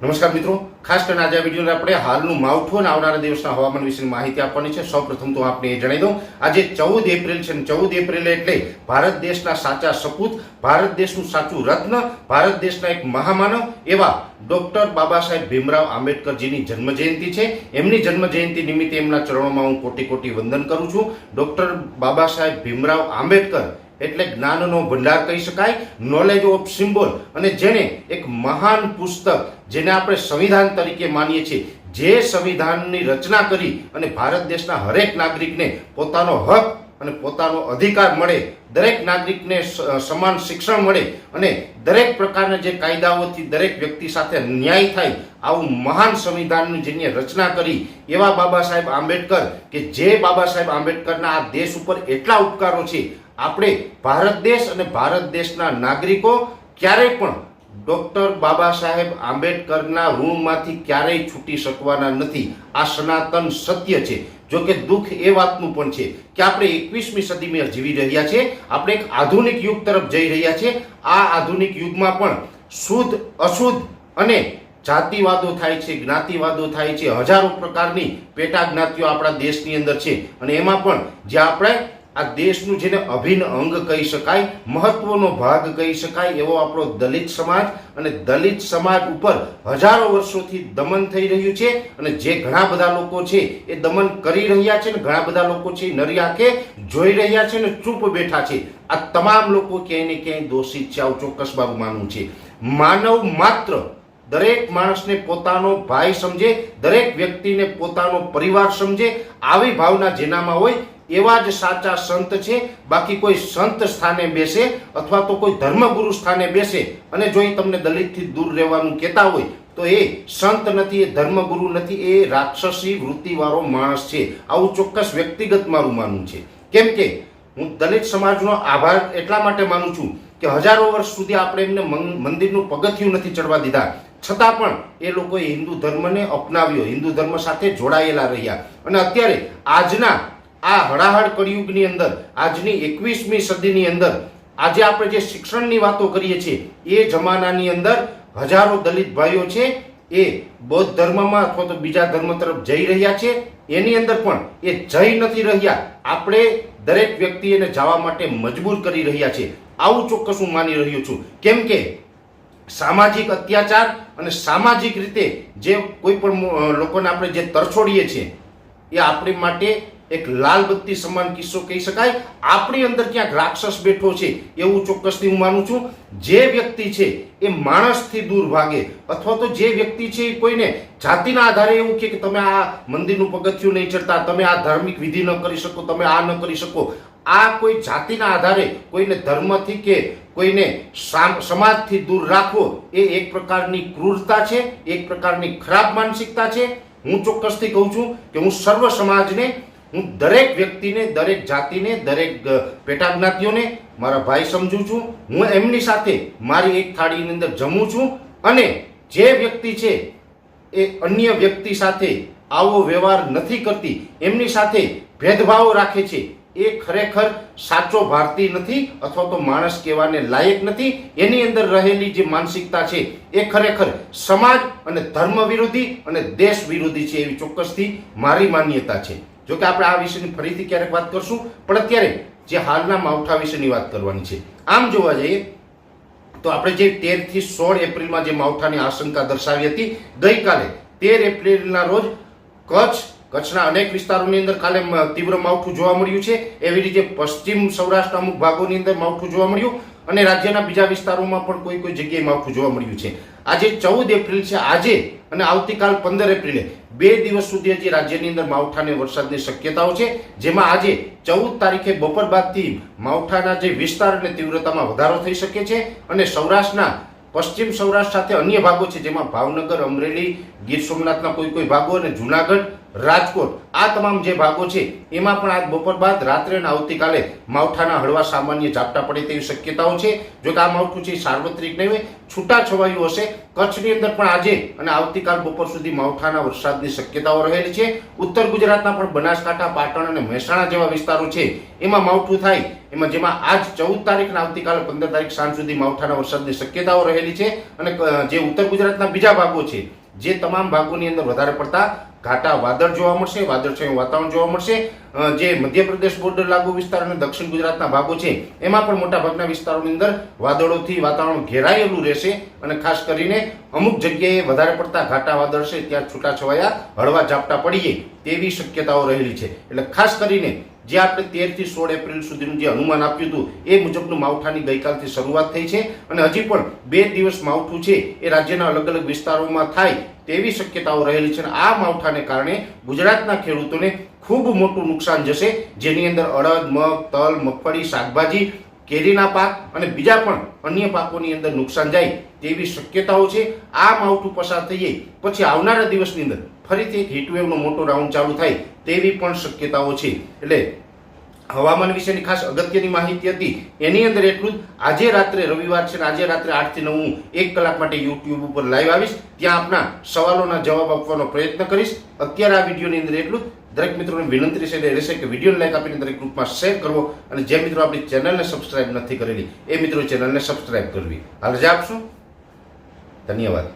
નમસ્કાર મિત્રો. ખાસ કરીને આજે આ આપણે હાલનું માવઠું અને આવનારા દિવસના હવામાન વિશેની માહિતી આપવાની છે. સૌપ્રથમ તો આપણે એ જણાવી દઉં. આજે ચૌદ એપ્રિલ છે ચૌદ એપ્રિલ એટલે ભારત દેશના સાચા સપૂત, ભારત દેશનું સાચું રત્ન, ભારત દેશના એક મહામાનવ એવા ડોક્ટર બાબા સાહેબ ભીમરાવ આંબેડકરજીની જન્મજયંતિ છે. એમની જન્મજયંતિ નિમિત્તે એમના ચરણોમાં હું કોટી કોટી વંદન કરું છું. ડોક્ટર બાબા સાહેબ ભીમરાવ આંબેડકર એટલે જ્ઞાનનો ભંડાર કહી શકાય. નોલેજ ઓફ સિમ્બોલ અને જેણે એક મહાન પુસ્તક જેને આપણે સંવિધાન તરીકે માનીએ છીએ. જે સંવિધાનની રચના કરી અને ભારત દેશના હરેક નાગરિકને પોતાનો હક અને પોતાનો અધિકાર મળે, દરેક નાગરિકને સમાન શિક્ષણ મળે અને દરેક પ્રકારના જે કાયદાઓથી દરેક વ્યક્તિ સાથે ન્યાય થાય, આવું મહાન સંવિધાનની જેની રચના કરી, એવા બાબા સાહેબ આંબેડકર કે જે બાબા સાહેબ આંબેડકરના આ દેશ ઉપર એટલા ઉપકારો છે. આપણે ભારત દેશ અને ભારત દેશના નાગરિકો ક્યારેય પણ ડોક્ટર બાબા સાહેબ આંબેડકરના ઋણમાંથી ક્યારેય છૂટી શકવાના નથી. આ સનાતન સત્ય છે. જો કે દુઃખ એ વાતનું પણ છે કે આપણે એકવીસમી સદીમાં જીવી રહ્યા છે આપણે એક આધુનિક યુગ તરફ જઈ રહ્યા છે આ આધુનિક યુગમાં પણ શુદ્ધ, અશુદ્ધ અને જાતિવાદો થાય છે, જ્ઞાતિવાદો થાય છે. હજારો પ્રકારની પેટા જ્ઞાતિઓ આપણા દેશની અંદર છે. અને એમાં પણ જે આપણે આ દેશનું જેને અભિન્ન અંગ કહી શકાય, મહત્વનો ભાગ કહી શકાય એવો આપણો દલિત સમાજ અને દલિત સમાજ ઉપર હજારો વર્ષોથી દમન થઈ રહ્યું છે અને જે ઘણા બધા લોકો છે એ દમન કરી રહ્યા છે ને ઘણા બધા લોકો છે નરી આંખે જોઈ રહ્યા છે ને ચૂપ બેઠા છે. આ તમામ લોકો ક્યાંય ને ક્યાંય દોષિત છે, આવું ચોક્કસ બાબુ માનવું છે. માનવ માત્ર દરેક માણસને પોતાનો ભાઈ સમજે, દરેક વ્યક્તિને પોતાનો પરિવાર સમજે, આવી ભાવના જેનામાં હોય એવા જ સાચા સંત છે. બાકી કોઈ સંત સ્થાને બેસે અથવા તો કોઈ ધર્મગુરુ સ્થાને બેસે અને જો એ તમને દલિતથી દૂર રહેવાનું કહેતા હોય, તો એ સંત નથી, એ ધર્મગુરુ નથી, એ રાક્ષસી વૃત્તિવાળો માણસ છે. આવું ચોક્કસ વ્યક્તિગત મારું માનવું છે. કેમ કે હું દલિત સમાજનો આભાર એટલા માટે માનું છું કે હજારો વર્ષ સુધી આપણે એમને મંદિરનું પગથિયું નથી ચડવા દીધા. છતાં પણ એ લોકોએ હિન્દુ ધર્મને અપનાવ્યો. હિન્દુ ધર્મ સાથે જોડાયેલા રહ્યા. અને અત્યારે આજના આ હળાહળ કળિયુગની અંદર, આજની એકવીસમી સદીની અંદર, આજે આપણે જે શિક્ષણની વાતો કરીએ છીએ, એ જમાનાની અંદર હજારો દલિત ભાઈઓ છે, એ બૌદ્ધ ધર્મમાં અથવા તો બીજા ધર્મ તરફ જઈ રહ્યા છે. એની અંદર પણ એ જઈ નથી રહ્યા. આપણે દરેક વ્યક્તિ એને જવા માટે મજબૂર કરી રહ્યા છે. આવું ચોક્કસ હું માની રહ્યો છું. કેમ કે સામાજિક અત્યાચાર અને સામાજિક રીતે જે કોઈ પણ લોકોને આપણે જે તરછોડીએ છીએ, એ આપણી માટે એક લાલ બત્તી સમાન કિસ્સો કહી શકાય. આપણી અંદર ક્યાંક રાક્ષસ બેઠો છે, એવું ચોક્કસથી હું માનું છું. જે વ્યક્તિ છે, એ માણસથી દૂર ભાગે. અથવા તો જે વ્યક્તિ છે, એ કોઈને જાતિના આધારે એવું કે તમે આ મંદિરનું પગથિયું નહીં ચડતા, તમે આ ધાર્મિક વિધિ ન કરી શકો, તમે આ ન કરી શકો. આ કોઈ જાતિના આધારે કોઈને ધર્મથી કે કોઈને સામ- સમાજથી દૂર રાખવો એ એક પ્રકારની ક્રૂરતા છે, એક પ્રકારની ખરાબ માનસિકતા છે. હું ચોક્કસથી કહું છું કે હું સર્વ સમાજને, હું દરેક વ્યક્તિને, દરેક જાતિને, દરેક પેટા જ્ઞાતિઓને મારા ભાઈ સમજું છું. હું એમની સાથે મારી એક થાળીની અંદર જમું છું અને જે વ્યક્તિ છે એ અન્ય વ્યક્તિ સાથે આવો વ્યવહાર નથી કરતી, એમની સાથે ભેદભાવ રાખે છે એ ખરેખર સાચો ભારતીય નથી અથવા તો માણસ કહેવાને લાયક નથી. એની અંદર રહેલી જે માનસિકતા છે એ ખરેખર સમાજ અને ધર્મ વિરોધી અને દેશ વિરોધી છે એવી ચોક્કસથી મારી માન્યતા છે. જો કે આપણે આ વિષયની ફરીથી ક્યારેક વાત કરશું, પણ અત્યારે જે હાલના માવઠા વિશેની વાત કરવાની છે. આમ જોવા જઈએ તો આપણે જે તેરથી સોળ એપ્રિલમાં જે માવઠાની આશંકા દર્શાવી હતી, ગઈકાલે તેર એપ્રિલના રોજ કચ્છ કચ્છના અનેક વિસ્તારોની અંદર કાલે તીવ્ર માવઠું જોવા મળ્યું છે. એવી રીતે પશ્ચિમ સૌરાષ્ટ્રના અમુક ભાગોની અંદર માવઠું જોવા મળ્યું અને રાજ્યના બીજા વિસ્તારોમાં પણ કોઈ કોઈ જગ્યાએ માવઠું જોવા મળ્યું છે. આજે ચૌદ એપ્રિલ છે, આજે અને આવતીકાલ પંદર એપ્રિલે બે દિવસ સુધી હજી રાજ્યની અંદર માવઠા અને વરસાદની શક્યતાઓ છે. જેમાં આજે ચૌદ તારીખે બપોર બાદથી માવઠાના જે વિસ્તાર અને તીવ્રતામાં વધારો થઈ શકે છે અને સૌરાષ્ટ્રના પશ્ચિમ સૌરાષ્ટ્ર સાથે અન્ય ભાગો છે, જેમાં ભાવનગર, અમરેલી, ગીર સોમનાથના કોઈ કોઈ ભાગો અને જુનાગઢ રાજકોટ. આ તમામ જે ભાગો છે, એમાં પણ આજ બપોર બાદ રાત્રે અને આવતીકાલે માવઠાના હળવા સામાન્ય ઝાપટા પડે તેવી શક્યતાઓ છે. જો કે આ માવઠું છે સાર્વત્રિક નહીં છૂટા છવાયું હશે. કચ્છની અંદર પણ આજે અને આવતીકાલ બપોર સુધી માવઠાના વરસાદની શક્યતાઓ રહેલી છે. ઉત્તર ગુજરાતના પણ બનાસકાંઠા, પાટણ અને મહેસાણા જેવા વિસ્તારો છે, એમાં માવઠું થાય. એમાં જેમાં આજ ચૌદ તારીખ અને આવતીકાલે પંદર તારીખ સાંજ સુધી માવઠાના વરસાદની શક્યતાઓ રહેલી છે. અને જે ઉત્તર ગુજરાતના બીજા ભાગો છે, જે તમામ ભાગોની અંદર વધારે પડતા ઘાટા વાદળ જોવા મળશે, વાદળછાયું વાતાવરણ જોવા મળશે. જે મધ્યપ્રદેશ બોર્ડર લાગુ વિસ્તાર અને દક્ષિણ ગુજરાતના ભાગો છે, એમાં પણ મોટાભાગના વિસ્તારોની અંદર વાદળોથી વાતાવરણ ઘેરાયેલું રહેશે અને ખાસ કરીને અમુક જગ્યાએ વધારે પડતા ઘાટા વાદળ છે, ત્યાં છૂટાછવાયા હળવા ઝાપટા પડીએ તેવી શક્યતાઓ રહેલી છે. એટલે ખાસ કરીને જે આપણે તેરથી સોળ એપ્રિલ સુધીનું જે અનુમાન આપ્યું હતું, એ મુજબનું માવઠાની ગઈકાલથી શરૂઆત થઈ છે અને હજી પણ બે દિવસ માવઠું છે એ રાજ્યના અલગ અલગ વિસ્તારોમાં થાય તેવી શક્યતાઓ રહેલી છે અને આ માવઠાને કારણે ગુજરાતના ખેડૂતોને ખૂબ મોટું નુકસાન જશે, જેની અંદર અડદ, મગ, તલ, મગફળી, શાકભાજી, કેરીના પાક અને બીજા પણ અન્ય પાકોની અંદર નુકસાન જાય તેવી શક્યતાઓ છે. આ માવઠું પસાર થઈ જાય પછી આવનારા દિવસની અંદર ફરીથી એક હીટવેવનો મોટો રાઉન્ડ ચાલુ થાય તેવી પણ શક્યતાઓ છે. એટલે હવામાન વિશેની ખાસ અગત્યની માહિતી હતી. એની અંદર એટલું જ, આજે રાત્રે, રવિવાર છે આજે રાત્રે આઠથી નવ હું એક કલાક માટે યુટ્યુબ ઉપર લાઈવ આવીશ. ત્યાં આપના સવાલોના જવાબ આપવાનો પ્રયત્ન કરીશ. અત્યારે આ વિડીયોની અંદર એટલું જ. દરેક મિત્રોને વિનંતી છે રહેશે કે વિડીયોને લાઈક આપીને દરેક ગ્રુપમાં શેર કરવો. અને જે મિત્રો આપણી ચેનલને સબસ્ક્રાઈબ નથી કરેલી, એ મિત્રો ચેનલને સબસ્ક્રાઈબ કરવી. હાલ રજા આપશો. ધન્યવાદ.